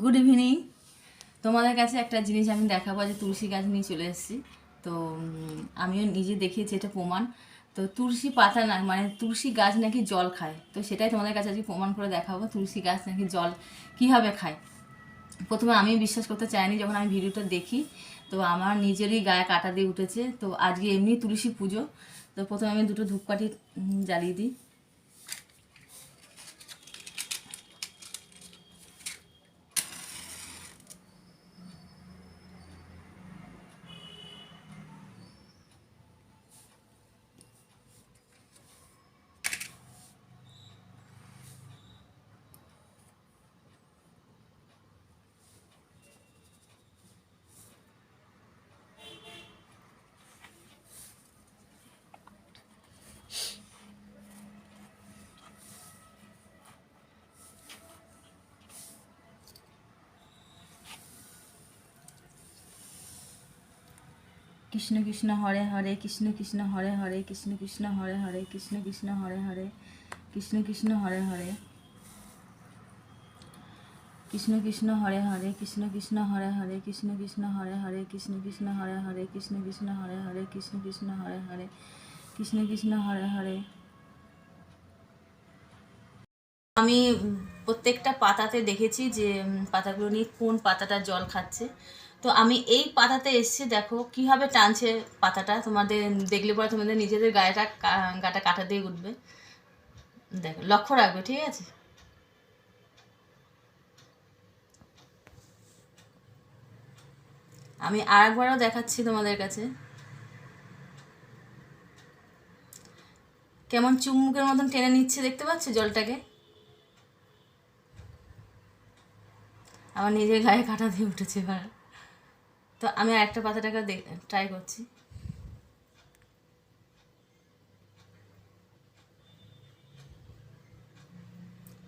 Good evening তোমাদের কাছে একটা জিনিস আমি দেখাবো, যে তুলসী গাছ নিয়ে চলে এসেছি। তো আমিও নিজে দেখিয়েছি, এটা প্রমাণ। তো তুলসী পাতা না মানে তুলসী গাছ নাকি জল খায়। তো সেটাই তোমাদের কাছে আজকে প্রমাণ করে দেখাবো, তুলসী গাছ নাকি জল কীভাবে খায়। প্রথমে আমি বিশ্বাস করতে চাইনি, যখন আমি ভিডিওটা দেখি, তো আমার নিজেরই গায়ে কাটা দিয়ে উঠেছে। তো আজকে এমনি তুলসী পুজো। তো প্রথমে আমি দুটো ধূপকাঠি জ্বালিয়ে দিই। কৃষ্ণ কৃষ্ণ হরে হরে কৃষ্ণ কৃষ্ণ হরে হরে কৃষ্ণ কৃষ্ণ হরে হরে কৃষ্ণ কৃষ্ণ হরে হরে কৃষ্ণ কৃষ্ণ হরে হরে কৃষ্ণ কৃষ্ণ হরে হরে কৃষ্ণ কৃষ্ণ হরে হরে কৃষ্ণ কৃষ্ণ হরে হরে কৃষ্ণ কৃষ্ণ হরে হরে কৃষ্ণ কৃষ্ণ হরে হরে কৃষ্ণ কৃষ্ণ হরে হরে কৃষ্ণ কৃষ্ণ হরে হরে আমি প্রত্যেকটা পাতাতে দেখেছি যে পাতাগুলো নিয়ে কোন পাতাটা জল খাচ্ছে তো আমি এই পাতাতে এসছি, দেখো কীভাবে টানছে পাতাটা। তোমাদের দেখলে পরে তোমাদের নিজেদের গায়েটা গাটা কাটা দিয়ে উঠবে। দেখো, লক্ষ্য রাখবে, ঠিক আছে? আমি আরেকবারও দেখাচ্ছি তোমাদের কাছে। কেমন চুমুকের মতন টেনে নিচ্ছে, দেখতে পাচ্ছ জলটাকে? আমার নিজের গায়ে কাটা দিয়ে উঠেছে এবার। তো আমি আরেকটা পাতাটাকে ট্রাই করছি।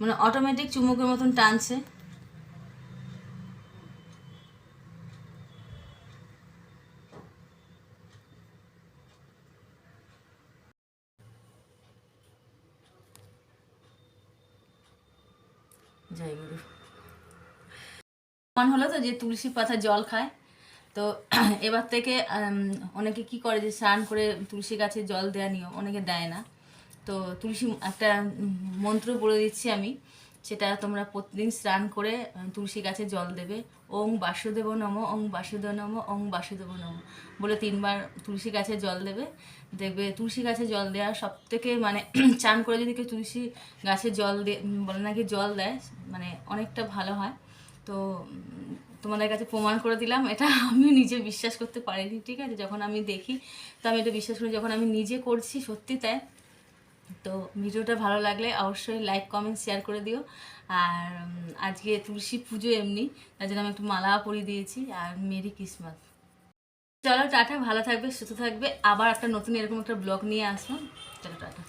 মানে অটোমেটিক চুমুকের মতন টানছে। জয় প্রমাণ হলো তো যে তুলসী পাতা জল খায়। তো এবার থেকে অনেকে কি করে যে স্নান করে তুলসী গাছে জল দেওয়া নিয়ম অনেকে দেয় না। তো তুলসী একটা মন্ত্র বলে দিচ্ছি আমি, সেটা তোমরা প্রতিদিন স্নান করে তুলসী গাছে জল দেবে। ওং বাসুদেব নম, ওং বাসুদেব নম, ওং বাসুদেব নম বলে তিনবার তুলসী গাছে জল দেবে। দেখবে তুলসী গাছে জল দেওয়া সব থেকে মানে চান করে যদি কেউ তুলসী গাছে জল দিয়ে বলে নাকি জল দেয় মানে অনেকটা ভালো হয়। তো তোমাদের কাছে প্রমাণ করে দিলাম, এটা আমিও নিজে বিশ্বাস করতে পারিনি, ঠিক আছে? যখন আমি দেখি, তো আমি এটা বিশ্বাস করি, যখন আমি নিজে করছি সত্যি তাই। তো ভিডিওটা ভালো লাগলে অবশ্যই লাইক কমেন্ট শেয়ার করে দিও। আর আজকে তুলসী পুজো এমনি, তার জন্য আমি একটু মালা পরিয়ে দিয়েছি, আর মেরি ক্রিসমাস। চলো, টাটা, ভালো থাকবে, সুস্থ থাকবে। আবার একটা নতুন এরকম একটা ব্লগ নিয়ে আসব চলো টাটা।